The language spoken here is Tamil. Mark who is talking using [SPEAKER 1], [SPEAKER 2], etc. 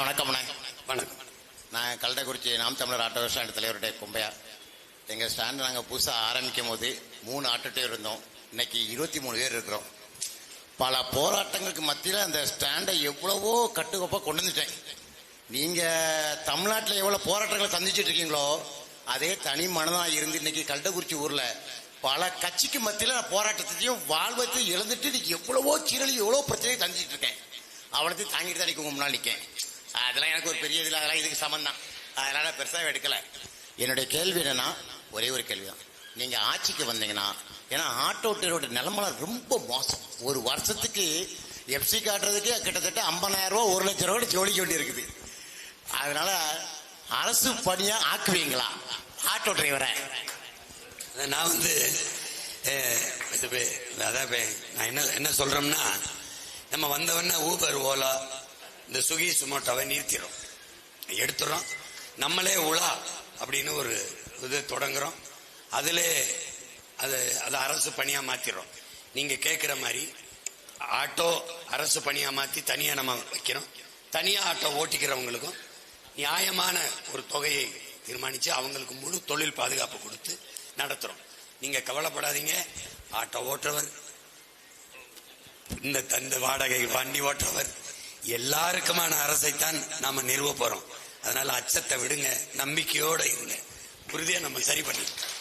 [SPEAKER 1] வணக்கம்ண்ணே
[SPEAKER 2] வணக்கம்.
[SPEAKER 1] நான் கல்டக்குறிச்சி நாம் தமிழர் ஆட்டோ ஸ்டாண்ட் தலைவருடைய கும்பையா. எங்கள் ஸ்டாண்டு நாங்கள் புதுசாக ஆரம்பிக்கும் போது மூணு ஆட்டோட்டே இருந்தோம். இன்னைக்கு இருபத்தி மூணு பேர் இருக்கிறோம். பல போராட்டங்களுக்கு மத்தியில் அந்த ஸ்டாண்டை எவ்வளவோ கட்டுக்கோப்பாக கொண்டு வந்துட்டேன். நீங்கள் தமிழ்நாட்டில் எவ்வளோ போராட்டங்களை சந்திச்சுட்டு இருக்கீங்களோ அதே தனி மனதாக இருந்து இன்னைக்கு கல்டக்குறிச்சி ஊரில் பல கட்சிக்கு மத்தியில் நான் போராட்டத்தையும் வாழ்வத்தையும் இழந்துட்டு இன்னைக்கு எவ்வளவோ சீரழி எவ்வளோ பிரச்சனையும் சந்திச்சுட்டு இருக்கேன். அவ்வளோத்தையும் தாங்கிட்டு தான் நிற்க உங்க முன்னால் நிற்கேன் அதெல்லாம் எனக்கு ஒரு பெரிய இதில் அதெல்லாம் இதுக்கு சமம் தான் அதனால் பெருசாக எடுக்கலை. என்னுடைய கேள்வி என்னென்னா ஒரே ஒரு கேள்வி தான் நீங்கள் ஆட்சிக்கு வந்தீங்கன்னா ஏன்னா ஆட்டோ டீரோட நிலமெல்லாம் ரொம்ப மோசம். ஒரு வருஷத்துக்கு எஃப்சி காட்டுறதுக்கு கிட்டத்தட்ட ஐம்பதாயிரம் ரூபா ஒரு லட்ச ரூபா ஜோலிக்க வேண்டி இருக்குது. அதனால அரசு பணியாக ஆக்குவீங்களா? ஆட்டோ டிரைவரை.
[SPEAKER 2] நான் வந்து அதான் பே- நான் என்ன என்ன சொல்கிறோம்னா நம்ம வந்தவொடனே ஊபர் ஓலா இந்த சுகி சுமோட்டோவை நிறுத்திடும். எடுத்துறோம். நம்மளே உலா அப்படின்னு ஒரு இது தொடங்குறோம். அதில் அது அதை அரசு பணியாக மாற்றிடுறோம் நீங்கள் கேட்குற மாதிரி ஆட்டோ அரசு பணியாக மாற்றி தனியாக நம்ம வைக்கிறோம். தனியாக ஆட்டோ ஓட்டிக்கிறவங்களுக்கும் நியாயமான ஒரு தொகையை தீர்மானித்து அவங்களுக்கு முழு தொழில் பாதுகாப்பு கொடுத்து நடத்துகிறோம் நீங்கள் கவலைப்படாதீங்க. ஆட்டோ ஓட்டுறவர் இந்த தந்த வாடகை வண்டி ஓட்டுறவர் எல்லாருக்குமான அரசைத்தான் நாம நிறுவ போறோம். அதனால அச்சத்தை விடுங்க நம்பிக்கையோட இருங்க. உறுதியா நம்ம சரி பண்ணிக்கலாம்